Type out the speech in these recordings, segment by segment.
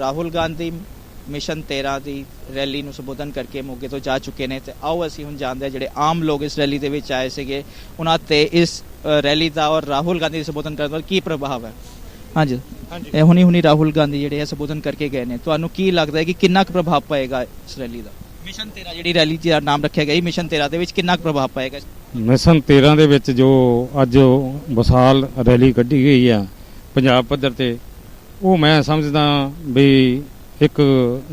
Rahul Gandhi mission 13 ਦੀ rally ਨੂੰ ਸੰਬੋਧਨ ਕਰਕੇ ਮੋਗੇ ਤੋਂ ਜਾ ਚੁੱਕੇ ਨੇ ਤੇ ਆਓ ਅਸੀਂ ਹੁਣ ਜਾਣਦੇ ਹਾਂ ਜਿਹੜੇ ਆਮ ਲੋਕ ਇਸ ਰੈਲੀ ਦੇ ਵਿੱਚ ਆਏ ਸੀਗੇ ਉਹਨਾਂ ਤੇ ਇਸ ਰੈਲੀ ਦਾ ਔਰ ਰਾਹੁਲ ਗਾਂਧੀ ਦੇ ਸੰਬੋਧਨ ਕਰਨ ਦਾ ਕੀ ਪ੍ਰਭਾਵ ਹੈ ਹਾਂਜੀ ਹਾਂਜੀ ਇਹ ਹੁਣੀ ਹੁਣੀ ਰਾਹੁਲ ਗਾਂਧੀ ਜਿਹੜੇ ਹੈ ਸੰਬੋਧਨ ਕਰਕੇ ਗਏ ਨੇ ਤੁਹਾਨੂੰ ਕੀ ਲੱਗਦਾ ਹੈ ਕਿ ਕਿੰਨਾ ਕੁ ਪ੍ਰਭਾਵ ਪਏਗਾ ਇਸ ਰੈਲੀ ਦਾ ਮਿਸ਼ਨ 13 ਜਿਹੜੀ ਰੈਲੀ ਦਾ ਨਾਮ ਰੱਖਿਆ ਗਿਆ ਹੈ ਮਿਸ਼ਨ 13 ਦੇ ਵਿੱਚ ਕਿੰਨਾ ਕੁ ਪ੍ਰਭਾਵ ਪਏਗਾ ਮਿਸ਼ਨ 13 ਦੇ ਵਿੱਚ ਜੋ ਅੱਜ ਵਿਸਾਲ ਰੈਲੀ ਕੱਢੀ ਗਈ ਆ ਪੰਜਾਬ ਪੱਧਰ ਤੇ ਉਹ ਮੈਂ ਸਮਝਦਾ ਵੀ ਇੱਕ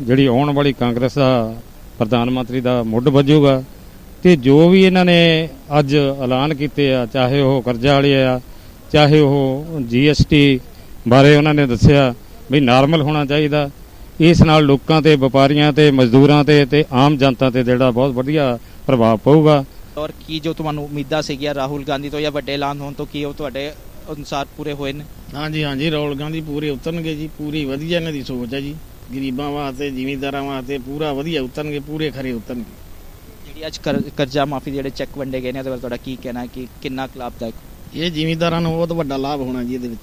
ਜਿਹੜੀ ਆਉਣ ਵਾਲੀ ਕਾਂਗਰਸ ਦਾ ਪ੍ਰਧਾਨ ਮੰਤਰੀ ਦਾ ਮੁੱਢ ਵੱਜੂਗਾ ਤੇ ਜੋ ਵੀ ਇਹਨਾਂ ਨੇ ਅੱਜ ਐਲਾਨ ਕੀਤੇ ਆ, ਚਾਹੇ ਉਹ ਕਰਜ਼ਾ ਵਾਲੇ ਆ, ਚਾਹੇ ਉਹ ਜੀਐਸਟੀ ਬਾਰੇ ਉਹਨਾਂ ਨੇ ਦੱਸਿਆ ਵੀ ਨਾਰਮਲ ਹੋਣਾ ਚਾਹੀਦਾ। ਇਸ ਨਾਲ ਲੋਕਾਂ ਤੇ, ਵਪਾਰੀਆਂ ਤੇ, ਮਜ਼ਦੂਰਾਂ ਤੇ ਤੇ ਆਮ ਜਨਤਾ ਤੇ ਜਿਹੜਾ ਬਹੁਤ ਵਧੀਆ ਪ੍ਰਭਾਵ ਪਊਗਾ। ਔਰ ਕੀ ਜੋ ਤੁਹਾਨੂੰ ਉਮੀਦਾਂ ਸੀਗੀਆਂ ਰਾਹੁਲ ਗਾਂਧੀ ਤੋਂ ਜਾਂ ਵੱਡੇ ਐਲਾਨ ਹੋਣ ਤੋਂ, ਕੀ ਉਹ ਤੁਹਾਡੇ ਅਨੁਸਾਰ ਪੂਰੇ ਹੋਏ ਨੇ। ਹਾਂਜੀ ਹਾਂਜੀ ਰਾਹੁਲ ਗਾਂਧੀ ਪੂਰੇ ਉਤਰਨਗੇ ਜੀ ਪੂਰੀ ਵਧੀਆ ਇਹਨਾਂ ਦੀ ਸੋਚ ਹੈ ਜੀ। ਗਰੀਬਾਂ ਵਾਸਤੇ ਜ਼ਿਮੀਂਦਾਰਾਂ ਵਾਸਤੇ ਪੂਰਾ ਵਧੀਆ ਉਤਰਨਗੇ ਪੂਰੇ ਖਰੇ ਉਤਰਨਗੇ। ਜਿਹੜੀ ਅੱਜ ਕਰ- ਕਰਜ਼ਾ ਮਾਫੀ ਦੇ ਜਿਹੜੇ ਚੈੱਕ ਵੰਡੇ ਗਏ ਨੇ ਉਹਦੇ ਬਾਰੇ ਤੁਹਾਡਾ ਕੀ ਕਹਿਣਾ ਕਿ ਕਿੰਨਾ ਲਾਭਦਾਇਕ? ਇਹ ਜ਼ਿਮੀਂਦਾਰਾਂ ਨੂੰ ਬਹੁਤ ਵੱਡਾ ਲਾਭ ਹੋਣਾ ਜੀ ਇਹਦੇ ਵਿੱਚ।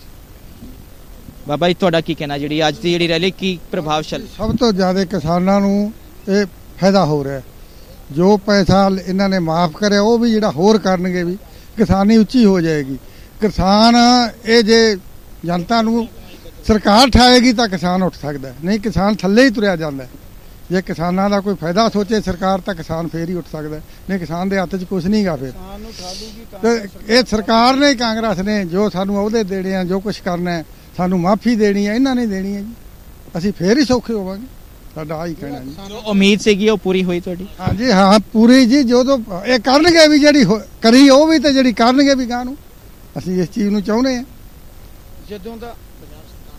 ਬਾਬਾ ਜੀ ਤੁਹਾਡਾ ਕੀ ਕਹਿਣਾ ਜਿਹੜੀ ਅੱਜ ਦੀ ਜਿਹੜੀ ਰੈਲੀ ਕੀ ਪ੍ਰਭਾਵਸ਼ਾਲੀ? ਸਭ ਤੋਂ ਜ਼ਿਆਦਾ ਕਿਸਾਨਾਂ ਨੂੰ ਇਹ ਫਾਇਦਾ ਹੋ ਰਿਹਾ। ਜੋ ਪੈਸਾ ਇਹਨਾਂ ਨੇ ਮਾਫ ਕਰਿਆ ਉਹ ਵੀ ਜਿਹੜਾ ਹੋਰ ਕਰਨਗੇ ਵੀ ਕਿਸਾਨੀ ਉੱਚੀ ਹੋ ਜਾਏਗੀ। ਕਿਸਾਨ ਇਹ ਜੇ ਜਨਤਾ ਨੂੰ ਸਰਕਾਰ ਠਾਏਗੀ ਤਾਂ ਕਿਸਾਨ ਉੱਠ ਸਕਦਾ। ਨਹੀਂ ਕਿਸਾਨ ਥੱਲੇ ਹੀ ਤੁਰਿਆ ਜਾਂਦਾ। ਜੇ ਕਿਸਾਨਾਂ ਦਾ ਕੋਈ ਫਾਇਦਾ ਸੋਚੇ ਸਰਕਾਰ ਤਾਂ ਕਿਸਾਨ ਫੇਰ ਹੀ ਉੱਠ ਸਕਦਾ। ਨਹੀਂ ਕਿਸਾਨ ਦੇ ਹੱਥ 'ਚ ਕੁਝ ਨਹੀਂਗਾ ਫਿਰ ਤੇ ਇਹ ਸਰਕਾਰ ਨੇ ਕਾਂਗਰਸ ਨੇ ਜੋ ਸਾਨੂੰ ਅਹੁਦੇ ਦੇਣੇ ਆ ਜੋ ਕੁਝ ਕਰਨਾ ਸਾਨੂੰ ਮਾਫੀ ਦੇਣੀ ਹੈ ਇਹਨਾਂ ਨੇ ਦੇਣੀ ਹੈ ਜੀ ਅਸੀਂ ਫੇਰ ਹੀ ਸੌਖੇ ਹੋਵਾਂਗੇ ਸਾਡਾ ਆਹੀ ਕਹਿਣਾ ਜੀ ਜੋ ਉਮੀਦ ਸੀਗੀ ਉਹ ਪੂਰੀ ਹੋਈ ਤੁਹਾਡੀ ਹਾਂਜੀ ਹਾਂ ਪੂਰੀ ਜੀ ਜਦੋਂ ਇਹ ਕਰਨਗੇ ਵੀ ਜਿਹੜੀ ਕਰੀ ਉਹ ਵੀ ਤੇ ਜਿਹੜੀ ਕਰਨਗੇ ਵੀ ਗਾਂ ਨੂੰ ਅਸੀਂ ਇਸ ਚੀਜ਼ ਨੂੰ ਚਾਹੁੰਦੇ ਹਾਂ। ਜਦੋਂ ਦਾ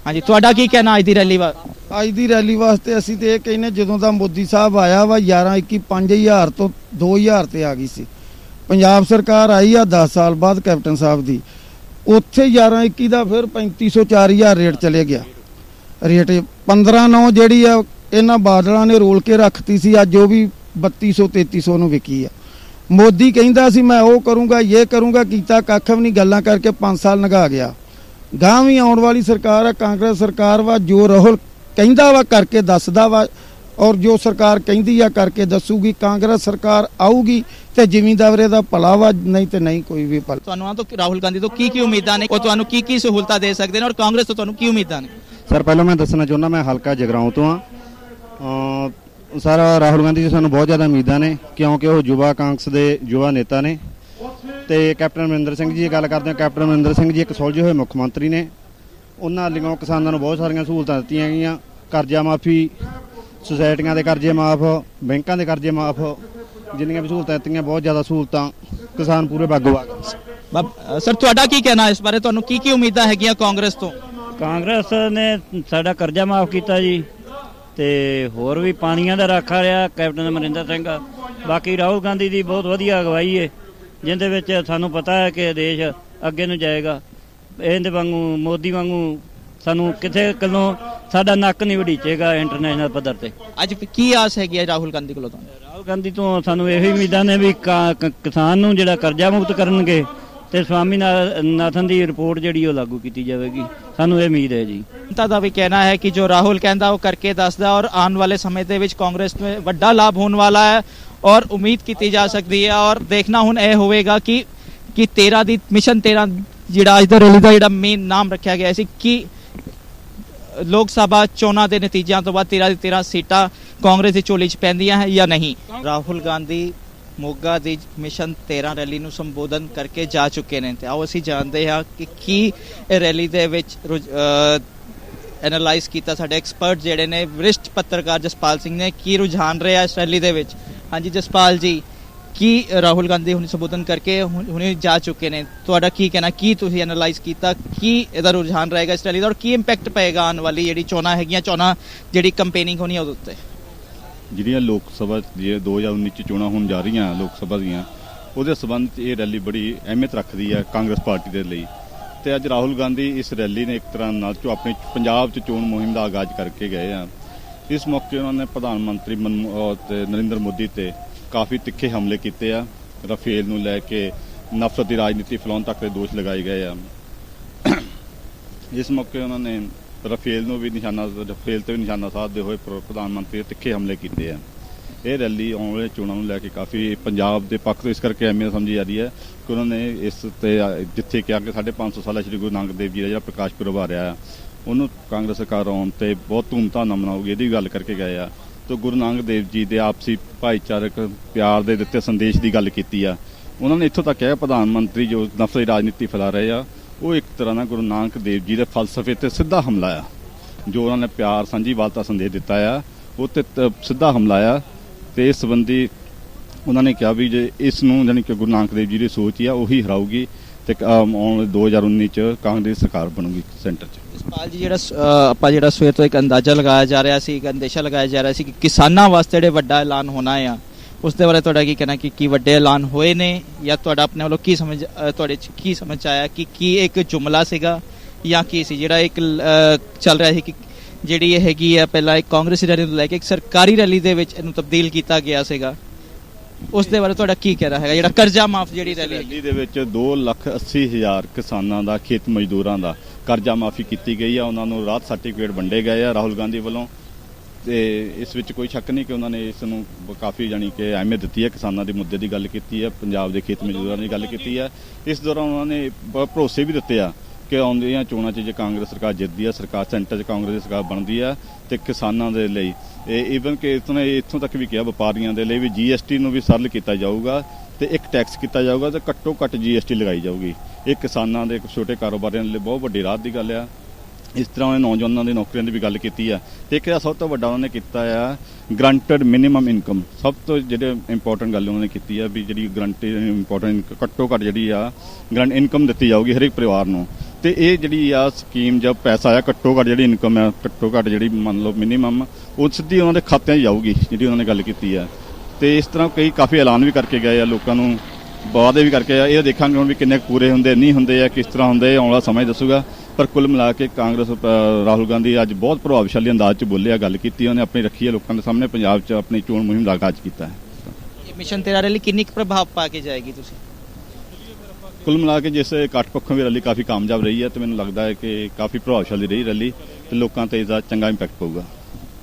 ਹਾਂਜੀ ਤੁਹਾਡਾ ਕੀ ਕਹਿਣਾ ਅੱਜ ਦੀ ਰੈਲੀ ਬਾਰੇ ਅੱਜ ਦੀ ਰੈਲੀ ਵਾਸਤੇ ਅਸੀਂ ਤੇ ਇਹ ਕਹਿੰਨੇ ਜਦੋਂ ਦਾ ਮੋਦੀ ਸਾਹਿਬ ਆਇਆ ਵਾ 11 21 5000 ਤੋਂ 2000 ਤੇ ਆ ਗਈ ਸੀ। ਪੰਜਾਬ ਸਰਕਾਰ ਆਈ ਆ 10 ਸਾਲ ਬਾਅਦ ਕੈਪਟਨ ਸਾਹਿਬ ਦੀ। ਉੱਥੇ 11 21 ਦਾ ਫਿਰ 3500 4000 ਰੇਟ ਚਲੇ ਗਿਆ। ਰੇਟ 15 9 ਜਿਹੜੀ ਆ ਇਹਨਾਂ ਬਾਦਲਾਂ ਨੇ ਰੋਲ ਕੇ ਰੱਖਤੀ ਸੀ ਅੱਜ ਉਹ ਵੀ 3200 3300 ਨੂੰ ਵਿਕੀ ਆ। ਮੋਦੀ ਕਹਿੰਦਾ ਸੀ ਮੈਂ ਉਹ ਕਰੂੰਗਾ ਇਹ ਕਰੂੰਗਾ ਕੀਤਾ ਕੱਖ ਵੀ ਨਹੀਂ ਗੱਲਾਂ ਕਰਕੇ 5 ਸਾਲ ਲੰਘਾ ਗਿਆ। ਗਾਂ ਵੀ ਆਉਣ ਵਾਲੀ ਸਰਕਾਰ ਆ ਕਾਂਗਰਸ ਸਰਕਾਰ ਵਾ ਜੋ ਰਾਹੁਲ ਕਹਿੰਦਾ ਵਾ ਕਰਕੇ ਦੱਸਦਾ ਵਾ ਔਰ ਜੋ ਸਰਕਾਰ ਕਹਿੰਦੀ ਆ ਕਰਕੇ ਦੱਸੂਗੀ ਕਾਂਗਰਸ ਸਰਕਾਰ ਆਊਗੀ ਤੇ ਜ਼ਿਮੀਂਦਾਰੇ ਦਾ ਭਲਾ ਵਾ ਨਹੀਂ ਤੇ ਨਹੀਂ ਕੋਈ ਵੀ ਭਲਾ। ਤੁਹਾਨੂੰ ਆ ਤੋਂ ਰਾਹੁਲ ਗਾਂਧੀ ਤੋਂ ਕੀ ਕੀ ਉਮੀਦਾਂ ਨੇ ਉਹ ਤੁਹਾਨੂੰ ਕੀ ਕੀ ਸਹੂਲਤਾਂ ਦੇ ਸਕਦੇ ਨੇ ਔਰ ਕਾਂਗਰਸ ਤੋਂ ਤੁਹਾਨੂੰ ਕੀ ਉਮੀਦਾਂ ਨੇ? ਸਰ ਪਹਿਲਾਂ ਮੈਂ ਦੱਸਣਾ ਚਾਹੁੰਦਾ ਮੈਂ ਹਲਕਾ ਜਗਰਾਉਂ ਤੋਂ ਆ ਸਰ ਰਾਹੁਲ ਗਾਂਧੀ ਜੀ ਸਾਨੂੰ ਬਹੁਤ ਜ਼ਿਆਦਾ ਉਮੀਦਾਂ ਨੇ ਕਿਉਂਕਿ ਉਹ ਯੁਵਾ ਕਾਂਗਰਸ ਦੇ ਯੁਵਾ ਨੇਤਾ ਨੇ। ਤੇ ਕੈਪਟਨ ਅਮਰਿੰਦਰ ਸਿੰਘ ਜੀ ਦੀ ਗੱਲ ਕਰਦੇ ਹਾਂ ਕੈਪਟਨ ਅਮਰਿੰਦਰ ਸਿੰਘ ਜੀ ਇੱਕ ਸੁਲਝੇ ਹੋਏ ਮੁੱਖ ਮੰਤਰੀ ਨੇ। ਉਹਨਾਂ ਵੱਲੋਂ ਕਿਸਾਨਾਂ ਨੂੰ ਬਹੁਤ ਸਾਰੀਆਂ ਸਹੂਲਤਾਂ ਦਿੱਤੀਆਂ ਗਈਆਂ। ਕਰਜ਼ਾ ਮਾਫੀ ਸੁਸਾਇਟੀਆਂ ਦੇ ਕਰਜ਼ੇ ਮਾਫ ਬੈਂਕਾਂ ਦੇ ਕਰਜ਼ੇ ਮਾਫ ਜਿੰਨੀਆਂ ਵੀ ਸਹੂਲਤਾਂ ਦਿੱਤੀਆਂ ਬਹੁਤ ਜ਼ਿਆਦਾ ਸਹੂਲਤਾਂ ਕਿਸਾਨ ਪੂਰੇ ਬਾਗੋ ਬਾਗ ਸਰ ਤੁਹਾਡਾ ਕੀ ਕਹਿਣਾ ਇਸ ਬਾਰੇ? ਤੁਹਾਨੂੰ ਕੀ ਕੀ ਉਮੀਦਾਂ ਹੈਗੀਆਂ ਕਾਂਗਰਸ ਤੋਂ? ਕਾਂਗਰਸ ਨੇ ਸਾਡਾ ਕਰਜ਼ਾ ਮਾਫ ਕੀਤਾ ਜੀ। ਤੇ ਹੋਰ ਵੀ ਪਾਣੀਆਂ ਦਾ ਰਾਖਾ ਰਿਹਾ ਕੈਪਟਨ ਅਮਰਿੰਦਰ ਸਿੰਘ। ਬਾਕੀ ਰਾਹੁਲ ਗਾਂਧੀ ਦੀ ਬਹੁਤ ਵਧੀਆ ਅਗਵਾਈ ਹੈ ਜਿੰਦੇ ਵਿੱਚ ਸਾਨੂੰ ਪਤਾ ਹੈ ਕਿ ਦੇਸ਼ ਅੱਗੇ ਨੂੰ ਜਾਏਗਾ। ਇਹਦੇ ਵਾਂਗੂ ਮੋਦੀ ਵਾਂਗੂ ਸਾਨੂੰ ਕਿਥੇ ਕੱਲੋਂ ਸਾਡਾ ਨੱਕ ਨਹੀਂ ਵੜੀਚੇਗਾ ਇੰਟਰਨੈਸ਼ਨਲ ਪੱਧਰ ਤੇ। ਅੱਜ ਕੀ ਆਸ ਹੈਗੀ ਹੈ ਰਾਹੁਲ ਗਾਂਧੀ ਕੋਲੋਂ ਤੁਹਾਨੂੰ? ਰਾਹੁਲ ਗਾਂਧੀ ਤੋਂ ਸਾਨੂੰ ਇਹੋ ਹੀ ਉਮੀਦਾਂ ਨੇ ਵੀ ਕਿਸਾਨ ਨੂੰ ਜਿਹੜਾ ਕਰਜ਼ਾ ਮੁਕਤ ਕਰਨਗੇ ਤੇ ਸਵਾਮੀ ਨਾਥਨ ਦੀ ਰਿਪੋਰਟ ਜਿਹੜੀ ਉਹ ਲਾਗੂ ਕੀਤੀ ਜਾਵੇਗੀ। ਸਾਨੂੰ ਇਹ ਉਮੀਦ ਹੈ ਜੀ। ਜਨਤਾ ਦਾ ਵੀ ਕਹਿਣਾ ਹੈ ਕਿ ਜੋ ਰਾਹੁਲ ਕਹਿੰਦਾ ਉਹ ਕਰਕੇ ਦੱਸਦਾ ਔਰ ਆਉਣ ਵਾਲੇ ਸਮੇਂ ਦੇ ਵਿੱਚ ਕਾਂਗਰਸ ਨੂੰ ਵੱਡਾ ਲਾਭ ਹੋਣ ਵਾਲਾ ਹੈ ਔਰ ਉਮੀਦ ਕੀਤੀ ਜਾ ਸਕਦੀ ਹੈ ਔਰ ਦੇਖਣਾ ਹੁਣ ਇਹ ਹੋਵੇਗਾ ਕਿ ਕਿ 13 ਦੀ ਮਿਸ਼ਨ 13 ਜਿਹੜਾ ਅੱਜ ਦਾ ਰੈਲੀ ਦਾ ਜਿਹੜਾ ਮੇਨ ਨਾਮ ਰੱਖਿਆ ਗਿਆ ਸੀ ਕਿ ਲੋਕ ਸਭਾ ਚੋਣਾਂ ਦੇ ਨਤੀਜਿਆਂ ਤੋਂ ਬਾਅਦ 13 ਦੀ 13 ਸੀਟਾਂ ਕਾਂਗਰਸ ਦੀ ਝੋਲੀ 'ਚ ਪੈਂਦੀਆਂ ਹੈ ਜਾਂ ਨਹੀਂ। ਰਾਹੁਲ ਗਾਂਧੀ ਮੋਗਾ ਦੀ ਮਿਸ਼ਨ 13 ਰੈਲੀ ਨੂੰ ਸੰਬੋਧਨ ਕਰਕੇ ਜਾ ਚੁੱਕੇ ਨੇ ਤੇ ਆਓ ਅਸੀਂ ਜਾਣਦੇ ਹਾਂ ਕਿ ਕੀ ਰੈਲੀ ਦੇ ਵਿੱਚ ਐਨਾਲਾਈਜ਼ ਕੀਤਾ ਸਾਡੇ ਐਕਸਪਰਟ ਜਿਹੜੇ ਨੇ ਵਰਿਸ਼ਟ ਪੱਤਰਕਾਰ ਜਸਪਾਲ ਸਿੰਘ ਨੇ, ਕੀ ਰੁਝਾਨ ਰਿਹਾ ਇਸ ਰੈਲੀ ਦੇ ਵਿੱਚ? ਹਾਂਜੀ ਜਸਪਾਲ ਜੀ, ਕੀ ਰਾਹੁਲ ਗਾਂਧੀ ਹੁਣ ਸੰਬੋਧਨ ਕਰਕੇ ਹੁ- ਹੁਣੇ ਜਾ ਚੁੱਕੇ ਨੇ? ਤੁਹਾਡਾ ਕੀ ਕਹਿਣਾ, ਕੀ ਤੁਸੀਂ ਐਨਾਲਾਈਜ਼ ਕੀਤਾ? ਕੀ ਇਹਦਾ ਰੁਝਾਨ ਰਹੇਗਾ ਇਸ ਰੈਲੀ ਦਾ ਔਰ ਕੀ ਇੰਪੈਕਟ ਪਏਗਾ ਆਉਣ ਵਾਲੀ ਜਿਹੜੀ ਚੋਣਾਂ ਹੈਗੀਆਂ, ਚੋਣਾਂ ਜਿਹੜੀ ਕੰਪੇਨਿੰਗ ਹੋਣੀ ਉਹਦੇ ਉੱਤੇ? ਜਿਹੜੀਆਂ ਲੋਕ ਸਭਾ ਜੇ 2019 ਚ ਚੋਣਾਂ ਹੋਣ ਜਾ ਰਹੀਆਂ ਲੋਕ ਸਭਾ ਦੀਆਂ, ਉਹਦੇ ਸਬੰਧ ਚ ਇਹ ਰੈਲੀ ਬੜੀ ਅਹਿਮੀਅਤ ਰੱਖਦੀ ਹੈ ਕਾਂਗਰਸ ਪਾਰਟੀ ਦੇ ਲਈ। ਤੇ ਅੱਜ ਰਾਹੁਲ ਗਾਂਧੀ ਇਸ ਰੈਲੀ ਨੇ ਇੱਕ ਤਰ੍ਹਾਂ ਨਾਲ ਚੋ ਆਪਣੇ ਪੰਜਾਬ ਚ ਚੋਣ ਮੁਹਿੰਮ ਦਾ ਆਗਾਜ਼ ਕਰਕੇ ਗਏ ਆ। ਇਸ ਮੌਕੇ ਉਹਨਾਂ ਨੇ ਪ੍ਰਧਾਨ ਮੰਤਰੀ ਮਨਮੋ- ਅਹ ਨਰਿੰਦਰ ਮੋਦੀ ਤੇ ਕਾਫੀ ਤਿੱਖੇ ਹਮਲੇ ਕੀਤੇ ਆ। ਰਫੇਲ ਨੂੰ ਲੈ ਕੇ ਨਫ਼ਰਤ ਦੀ ਰਾਜਨੀਤੀ ਫੈਲਾਉਣ ਤੱਕ ਦੇ ਦੋਸ਼ ਲਗਾਏ ਗਏ ਆ। ਇਸ ਮੌਕੇ ਉਹਨਾਂ ਨੇ ਰਫੇਲ ਨੂੰ ਵੀ ਨਿਸ਼ਾਨਾ ਰਫੇਲ ਤੇ ਵੀ ਨਿਸ਼ਾਨਾ ਸਾਧਦੇ ਹੋਏ ਪ੍ਰਧਾਨ ਮੰਤਰੀ ਤਿੱਖੇ ਹਮਲੇ ਕੀਤੇ ਆ। ਇਹ ਰੈਲੀ ਆਉਣ ਵਾਲੇ ਚੋਣਾਂ ਨੂੰ ਲੈ ਕੇ ਕਾਫੀ ਪੰਜਾਬ ਦੇ ਪੱਖ ਤੋਂ ਇਸ ਕਰਕੇ ਅਹਿਮੀਅਤ ਸਮਝੀ ਜਾ ਰਹੀ ਹੈ ਕਿ ਉਹਨਾਂ ਨੇ ਇਸ ਤੇ, ਜਿੱਥੇ ਕਿਹਾ ਕਿ ਅੱਗੇ 550 ਸਾਲਾ ਸ੍ਰੀ ਗੁਰੂ ਨਾਨਕ ਦੇਵ ਜੀ ਦਾ ਜਿਹੜਾ ਪ੍ਰਕਾਸ਼ ਪੁਰਬ ਆ ਰਿਹਾ ਆ ਉਹਨੂੰ ਕਾਂਗਰਸ ਸਰਕਾਰ ਆਉਣ ਤੇ ਬਹੁਤ ਧੂਮਧਾਮ ਨਾਲ ਮਨਾਉਗੀ ਇਹਦੀ ਗੱਲ ਕਰਕੇ ਗਏ ਆ। ਤੇ ਗੁਰੂ ਨਾਨਕ ਦੇਵ ਜੀ ਦੇ ਆਪਸੀ ਭਾਈਚਾਰਕ ਪਿਆਰ ਦੇ ਦਿੱਤੇ ਸੰਦੇਸ਼ ਦੀ ਗੱਲ ਕੀਤੀ ਆ। ਉਹਨਾਂ ਨੇ ਇੱਥੋਂ ਤੱਕ ਕਿਹਾ, ਪ੍ਰਧਾਨ ਮੰਤਰੀ ਜੋ ਨਫ਼ਰਤ ਰਾਜਨੀਤੀ ਫੈਲਾ ਰਹੇ ਆ ਉਹ ਇੱਕ ਤਰ੍ਹਾਂ ਨਾਲ ਗੁਰੂ ਨਾਨਕ ਦੇਵ ਜੀ ਦੇ ਫਲਸਫੇ ਤੇ ਸਿੱਧਾ ਹਮਲਾ ਆ, ਜੋ ਉਹਨਾਂ ਨੇ ਪਿਆਰ ਸਾਂਝੀਵਾਲਤਾ ਸੰਦੇਸ਼ ਦਿੱਤਾ ਆ। ਉਹ ਤੇ ਸਿੱਧਾ ਹਮਲਾ ਆ ਤੇ ਇਸ ਸੰਬੰਧੀ ਉਹਨਾਂ ਨੇ ਕਿਹਾ ਵੀ ਜੇ ਇਸ ਨੂੰ ਜਾਣੀ ਕਿ ਗੁਰੂ ਨਾਨਕ ਦੇਵ ਜੀ ਦੀ ਸੋਚ ਹੀ ਆ, ਉਹੀ ਹਰਾਊਗੀ ਤੇ ਕ- ਅਮ, ਆਉਣ ਵਾਲੇ 2019 ਚ ਕਾਂਗਰਸ ਸਰਕਾਰ ਬਣੂਗੀ ਸੈਂਟਰ ਚ। ਜਸਪਾਲ ਜੀ ਜਿਹੜਾ ਆਪਾਂ ਜਿਹੜਾ ਸਵੇਰ ਤੋਂ ਇੱਕ ਅੰਦਾਜ਼ਾ ਲਗਾਇਆ ਜਾ ਰਿਹਾ ਸੀ, ਇੱਕ ਅੰਦੇਸ਼ਾ ਲਗਾਇਆ ਜਾ ਰਿਹਾ ਸੀ ਕਿ ਕਿਸਾਨਾਂ ਵਾਸਤੇ ਜਿਹੜੇ ਵੱਡਾ ਐਲਾਨ ਹੋਣਾ ਆ ਉਸ ਦੇ ਬਾਰੇ ਤੁਹਾਡਾ ਕੀ ਕਹਿਣਾ ਕਿ ਕੀ ਵੱਡੇ ਐਲਾਨ ਹੋਏ ਨੇ ਜਾਂ ਤੁਹਾਡਾ ਆਪਣੇ ਵੱਲੋਂ ਕੀ ਸਮਝ ਤੁਹਾਡੇ ਚ ਕੀ ਸਮਝ ਆਇਆ ਕਿ ਕੀ ਇੱਕ ਜੁਮਲਾ ਸੀਗਾ ਜਾਂ ਕੀ ਸੀ? ਜਿਹੜਾ ਇੱਕ ਚੱਲ ਰਿਹਾ ਸੀ ਕਿ ਜਿਹੜੀ ਇਹ ਹੈਗੀ ਆ ਪਹਿਲਾਂ ਇੱਕ ਕਾਂਗਰਸੀ ਰੈਲੀ ਤੋਂ ਲੈ ਕੇ ਇੱਕ ਸਰਕਾਰੀ ਰੈਲੀ ਦੇ ਵਿੱਚ ਇਹਨੂੰ ਤਬਦੀਲ ਕੀਤਾ ਗਿਆ ਸੀਗਾ। ਉਸ ਦੇ ਬਾਰੇ ਤੁਹਾਡਾ ਕੀ ਕਹਿਣਾ ਹੈਗਾ? ਜਿਹੜਾ ਕਰਜ਼ਾ ਮਾਫ ਜਿਹੜੀ ਰੈਲੀ ਦੇ ਵਿੱਚ 2 ਲੱਖ 80 ਹਜ਼ਾਰ ਕਿਸਾਨਾਂ ਦਾ ਖੇਤ ਮਜ਼ਦੂਰਾਂ ਦਾ ਕਰਜ਼ਾ ਮਾਫੀ ਕੀਤੀ ਗਈ ਆ। ਉਹਨਾਂ ਨੂੰ ਰਾਹਤ ਸਰਟੀਫਿਕੇਟ ਵੰਡੇ ਗਏ ਆ ਰਾਹੁਲ ਗਾਂਧੀ ਵੱਲੋਂ। ਤੇ ਇਸ ਵਿੱਚ ਕੋਈ ਸ਼ੱਕ ਨਹੀਂ ਕਿ ਉਹਨਾਂ ਨੇ ਇਸ ਨੂੰ ਕਾਫੀ ਜਾਣੀ ਕਿ ਅਹਿਮੀਅਤ ਦਿੱਤੀ ਹੈ, ਕਿਸਾਨਾਂ ਦੇ ਮੁੱਦੇ ਦੀ ਗੱਲ ਕੀਤੀ ਹੈ, ਪੰਜਾਬ ਦੇ ਖੇਤ ਮਜ਼ਦੂਰਾਂ ਦੀ ਗੱਲ ਕੀਤੀ ਹੈ। ਇਸ ਦੌਰਾਨ ਉਹਨਾਂ ਨੇ ਭਰੋਸੇ ਵੀ ਦਿੱਤੇ ਆ ਕਿ ਆਉਂਦੀਆਂ ਚੋਣਾਂ 'ਚ ਜੇ ਕਾਂਗਰਸ ਸਰਕਾਰ ਜਿੱਤਦੀ ਆ, ਸਰਕਾਰ ਸੈਂਟਰ 'ਚ ਕਾਂਗਰਸ ਦੀ ਸਰਕਾਰ ਬਣਦੀ ਆ ਤੇ ਕਿਸਾਨਾਂ ਦੇ ਲਈ, ਇਹ ਈਵਨ ਕਿ ਇਤਨਾ ਇੱਥੋਂ ਤੱਕ ਵੀ ਕਿਹਾ ਵਪਾਰੀਆਂ ਦੇ ਲਈ ਵੀ ਜੀਐਸਟੀ ਨੂੰ ਵੀ ਸਰਲ ਕੀਤਾ ਜਾਊਗਾ ਤੇ ਇੱਕ ਟੈਕਸ ਕੀਤਾ ਜਾਊਗਾ ਤੇ ਘੱਟੋ ਘੱਟ ਜੀਐਸਟੀ ਲਗਾਈ ਜਾਊਗੀ। ਇਹ ਕਿਸਾਨਾਂ ਦੇ ਛੋਟੇ ਕਾਰੋਬਾਰੀਆਂ ਲਈ ਬਹੁਤ ਵੱਡੀ ਰਾਹਤ ਦੀ ਗੱਲ ਆ। ਇਸ ਤਰ੍ਹਾਂ ਉਹਨੇ ਨੌਜਵਾਨਾਂ ਦੀ ਨੌਕਰੀਆਂ ਦੀ ਵੀ ਗੱਲ ਕੀਤੀ ਆ, ਤੇ ਇੱਕ ਸਭ ਤੋਂ ਵੱਡਾ ਉਹਨਾਂ ਨੇ ਕੀਤਾ ਆ ਗਰੰਟਡ ਮਿਨੀਮਮ ਇਨਕਮ ਸਭ ਤੋਂ ਜਿਹੜੇ ਇੰਪੋਰਟੈਂਟ ਗੱਲ ਉਹਨਾਂ ਨੇ ਕੀਤੀ ਆ ਵੀ ਜਿਹੜੀ ਗਰੰਟਡ ਇੰਪੋਰਟੈਂਟ ਘੱਟੋ ਘੱਟ ਜਿਹੜੀ ਆ ਗਰੰਟ ਇਨਕਮ ਦਿੱਤੀ ਜਾਊਗੀ ਹਰੇਕ ਪਰਿਵਾਰ ਨੂੰ। ਤੇ ਇਹ ਜਿਹੜੀ ਆ ਸਕੀਮ ਜਦ ਪੈਸਾ ਆ, ਘੱਟੋ ਘੱਟ ਜਿਹੜੀ ਇਨਕਮ ਆ, ਘੱਟੋ ਘੱਟ ਜਿਹੜੀ ਮੰਨ ਲਓ ਮਿਨੀਮਮ ਉਹ ਸਿੱਧੀ ਉਹਨਾਂ ਦੇ ਖਾਤਿਆਂ 'ਚ ਜਾਊਗੀ, ਜਿਹੜੀ ਉਹਨਾਂ ਨੇ ਗੱਲ ਕੀਤੀ ਆ। ਤੇ ਇਸ ਤਰ੍ਹਾਂ ਕਈ ਕਾਫੀ ਐਲਾਨ ਵੀ ਕਰਕੇ ਗਏ ਆ ਲੋਕਾਂ ਨੂੰ, ਵਾਅਦੇ ਵੀ ਕਰਕੇ ਆ। ਇਹ ਦੇਖਾਂਗੇ ਹੁਣ ਵੀ ਕਿੰਨੇ ਕੁ ਪੂਰੇ ਹੁੰਦੇ, ਨਹੀਂ ਹੁੰਦੇ ਆ, ਕਿਸ ਤਰ੍ਹਾਂ ਹੁੰਦੇ ਆਉਣ ਵਾਲਾ ਸਮਾਂ ਦੱਸੂਗਾ। ਪਰ ਕੁੱਲ ਮਿਲਾ ਕੇ ਕਾਂਗਰਸ ਰਾਹੁਲ ਗਾਂਧੀ ਅੱਜ ਬਹੁਤ ਪ੍ਰਭਾਵਸ਼ਾਲੀ ਅੰਦਾਜ਼ 'ਚ ਬੋਲਿਆ ਗੱਲ ਕੀਤੀ ਉਹਨੇ ਆਪਣੀ ਰੱਖੀ ਹੈ ਲੋਕਾਂ ਦੇ ਸਾਹਮਣੇ ਪੰਜਾਬ 'ਚ ਆਪਣੀ ਚੋਣ ਮੁਹਿੰਮ ਦਾ ਆਗਾਜ਼ ਕੀਤਾ ਹੈ। ਇਹ ਮਿਸ਼ਨ ਤੇਰਾ ਰੈਲੀ ਕਿੰਨੀ ਪ੍ਰਭਾਵ ਪਾ ਕੇ ਜਾਏਗੀ ਤੁਸੀਂ? ਕੁੱਲ ਮਿਲਾ ਕੇ ਜਿਸ ਇਕੱਠ ਪੱਖੋਂ ਵੀ ਰੈਲੀ ਕਾਫੀ ਕਾਮਯਾਬ ਰਹੀ ਹੈ ਤੇ ਮੈਨੂੰ ਲੱਗਦਾ ਹੈ ਕਿ ਕਾਫੀ ਪ੍ਰਭਾਵਸ਼ਾਲੀ ਰਹੀ ਰੈਲੀ ਤੇ ਲੋਕਾਂ ਤੇ ਇਸਦਾ ਚੰਗਾ ਇੰਪੈਕਟ ਪਊਗਾ।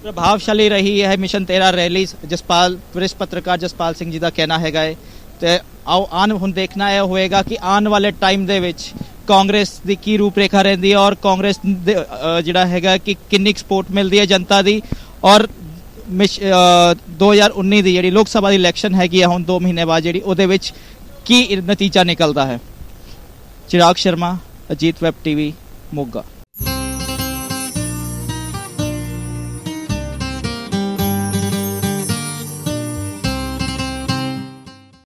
ਪ੍ਰਭਾਵਸ਼ਾਲੀ ਰਹੀ ਹੈ ਮਿਸ਼ਨ 13 ਰੈਲੀ। ਜਸਪਾਲ ਵਰਿष्ठ ਪੱਤਰਕਾਰ ਜਸਪਾਲ ਸਿੰਘ ਜੀ ਦਾ ਕਹਿਣਾ ਹੈਗਾ ਹੈ। ਤੇ ਆਓ ਆਨ ਹੁਣ ਦੇਖਣਾ ਇਹ ਹੋਏਗਾ ਕਿ ਆਉਣ ਵਾਲੇ ਟਾਈਮ ਦੇ ਵਿੱਚ ਕਾਂਗਰਸ ਦੀ ਕੀ ਰੂਪਰੇਖਾ ਰਹਿੰਦੀ ਹੈ ਔਰ ਕਾਂਗਰਸ ਦੇ, ਜਿਹੜਾ ਹੈਗਾ ਕਿ ਕਿੰਨੀ ਸਪੋਰਟ ਮਿਲਦੀ ਹੈ ਜਨਤਾ ਦੀ? ਔਰ ਮਿਸ਼- ਅ, 2019 ਦੀ ਜਿਹੜੀ ਲੋਕ ਸਭਾ ਦੀ ਇਲੈਕਸ਼ਨ ਹੈਗੀ ਆ ਹੁਣ 2 ਮਹੀਨੇ ਬਾਅਦ ਜਿਹੜੀ ਉਹਦੇ ਵਿੱਚ ਕੀ ਨਤੀਜਾ ਨਿਕਲਦਾ ਹੈ? Chirag Sharma Ajit web TV Moga.